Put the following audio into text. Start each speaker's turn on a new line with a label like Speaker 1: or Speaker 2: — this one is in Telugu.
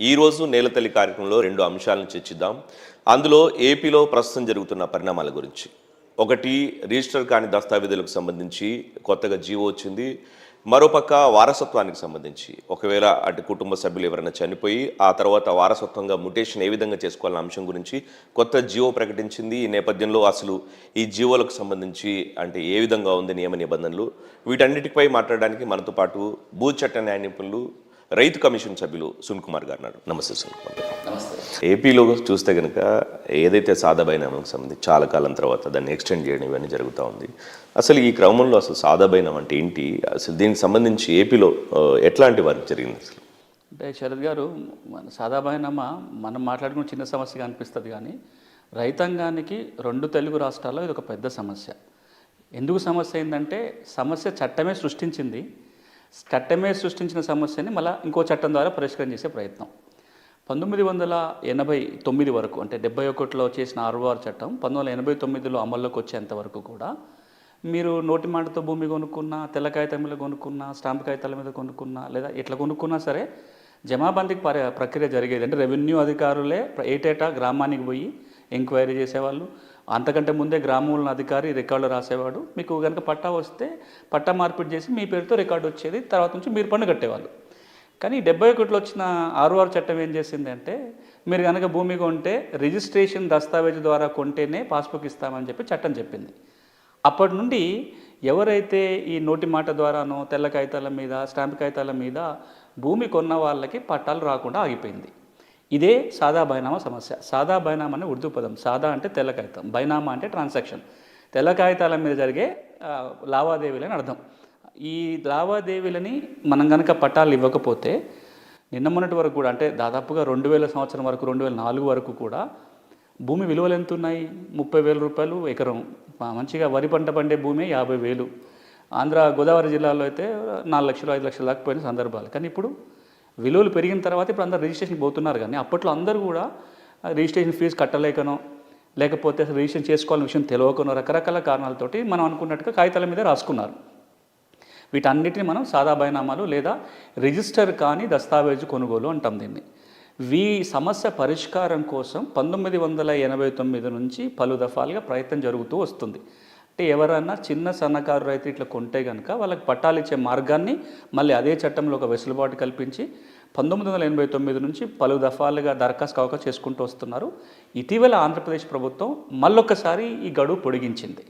Speaker 1: ఈరోజు నేలతల్లి కార్యక్రమంలో రెండు అంశాలను చర్చిద్దాం. అందులో ఏపీలో ప్రస్తుతం జరుగుతున్న పరిణామాల గురించి. ఒకటి రిజిస్టర్ కాని దస్తావేజులకు సంబంధించి కొత్తగా జీవో వచ్చింది. మరోపక్క వారసత్వానికి సంబంధించి. ఒకవేళ అటు కుటుంబ సభ్యులు ఎవరైనా చనిపోయి ఆ తర్వాత వారసత్వంగా ముటేషన్ ఏ విధంగా చేసుకోవాలన్న అంశం గురించి కొత్త జీవో ప్రకటించింది. ఈ నేపథ్యంలో అసలు ఈ జీవోలకు సంబంధించి అంటే ఏ విధంగా ఉంది నియమ నిబంధనలు? వీటన్నిటిపై మాట్లాడడానికి మనతో పాటు భూ చట్ట న్యాయ నిపుణులు రైతు కమిషన్ సభ్యులు సున్ కుమార్ గారు ఉన్నారు నమస్తే సున్ కుమార్ గారు.
Speaker 2: నమస్తే.
Speaker 1: ఏపీలో చూస్తే కనుక ఏదైతే సాదా బైనామాకు సంబంధించి చాలా కాలం తర్వాత దాన్ని ఎక్స్టెండ్ చేయడం ఇవన్నీ జరుగుతూ ఉంది. అసలు ఈ క్రమంలో అసలు సాదా బైనామా అంటే ఏంటి? అసలు దీనికి సంబంధించి ఏపీలో ఎట్లాంటి వర్క్ జరిగింది అసలు?
Speaker 2: అంటే శరత్ గారు మన మనం మాట్లాడుకున్న చిన్న సమస్యగా అనిపిస్తుంది కానీ రైతాంగానికి రెండు తెలుగు రాష్ట్రాల్లో ఇది ఒక పెద్ద సమస్య. ఎందుకు సమస్య ఏంటంటే సమస్య చట్టమే సృష్టించింది. చట్టమే సృష్టించిన సమస్యని మళ్ళీ ఇంకో చట్టం ద్వారా పరిష్కారం చేసే ప్రయత్నం. పంతొమ్మిది వందల ఎనభై తొమ్మిది వరకు అంటే డెబ్బై ఒకటిలో చేసిన ఆర్ఓఆర్ చట్టం పంతొమ్మిది వందల ఎనభై తొమ్మిదిలో అమల్లోకి వచ్చేంత వరకు కూడా మీరు నోటి మాటతో భూమి కొనుక్కున్నా తెల్ల కాగితం మీద కొనుక్కున్నా స్టాంప్ కాగితాల మీద కొనుక్కున్నా లేదా ఎట్లా కొనుక్కున్నా సరే జమాబందీకి ప్రక్రియ జరిగేది. అంటే రెవెన్యూ అధికారులే ఏటేటా గ్రామానికి పోయి ఎంక్వైరీ చేసేవాళ్ళు. అంతకంటే ముందే గ్రామంలో అధికారి రికార్డులు రాసేవాడు. మీకు కనుక పట్టా వస్తే పట్టా మార్పిడి చేసి మీ పేరుతో రికార్డు వచ్చేది. తర్వాత నుంచి మీరు పన్ను కట్టేవాళ్ళు. కానీ డెబ్బై ఒకటిలో వచ్చిన ఆరు చట్టం ఏం చేసిందంటే మీరు కనుక భూమి కొంటే రిజిస్ట్రేషన్ దస్తావేజు ద్వారా కొంటేనే పాస్బుక్ ఇస్తామని చెప్పి చట్టం చెప్పింది. అప్పటి నుండి ఎవరైతే ఈ నోటి మాట ద్వారానో తెల్ల కాగితాల మీద స్టాంప్ కాగితాల మీద భూమి కొన్న వాళ్ళకి పట్టాలు రాకుండా ఆగిపోయింది. ఇదే సాదా బైనామా సమస్య. సాదా బైనామా అనే ఉర్దూ పదం. సాదా అంటే తెల్ల కాగితం. బైనామా అంటే ట్రాన్సాక్షన్. తెల్ల కాగితాల మీద జరిగే లావాదేవీలని అర్థం. ఈ లావాదేవీలని మనం కనుక పట్టాలు ఇవ్వకపోతే నిన్న మొన్నటి వరకు కూడా అంటే దాదాపుగా రెండు వేల సంవత్సరం వరకు రెండు వేల నాలుగు వరకు కూడా భూమి విలువలు ఎంత ఉన్నాయి? ముప్పై వేల రూపాయలు ఎకరం. మంచిగా వరి పంట పండే భూమి యాభై వేలు. ఆంధ్ర గోదావరి జిల్లాలో అయితే నాలుగు లక్షలు ఐదు లక్షల దాకా పోయిన సందర్భాలు. కానీ ఇప్పుడు విలువలు పెరిగిన తర్వాత ఇప్పుడు అందరు రిజిస్ట్రేషన్కి పోతున్నారు కానీ అప్పట్లో అందరూ కూడా రిజిస్ట్రేషన్ ఫీజు కట్టలేకనో లేకపోతే అసలు రిజిస్ట్రేషన్ చేసుకోవాలని విషయం తెలియకనో రకరకాల కారణాలతోటి మనం అనుకున్నట్టుగా కాగితాల మీద రాసుకున్నారు. వీటన్నిటిని మనం సాదా బైనామాలు లేదా రిజిస్టర్ కాని దస్తావేజు కొనుగోలు అంటాం దీన్ని. వీ సమస్య పరిష్కారం కోసం పంతొమ్మిది వందల ఎనభై తొమ్మిది నుంచి పలు దఫాలుగా ప్రయత్నం జరుగుతూ వస్తుంది. అంటే ఎవరన్నా చిన్న సన్నకారు రైతు ఇట్లా కొంటే కనుక వాళ్ళకి పట్టాలు ఇచ్చే మార్గాన్ని మళ్ళీ అదే చట్టంలో ఒక వెసులుబాటు కల్పించి పంతొమ్మిది వందల ఎనభై తొమ్మిది నుంచి పలు దఫాలుగా దరఖాస్తు కావక చేసుకుంటూ వస్తున్నారు. ఇటీవల ఆంధ్రప్రదేశ్ ప్రభుత్వం మళ్ళొక్కసారి ఈ గడువు పొడిగించింది.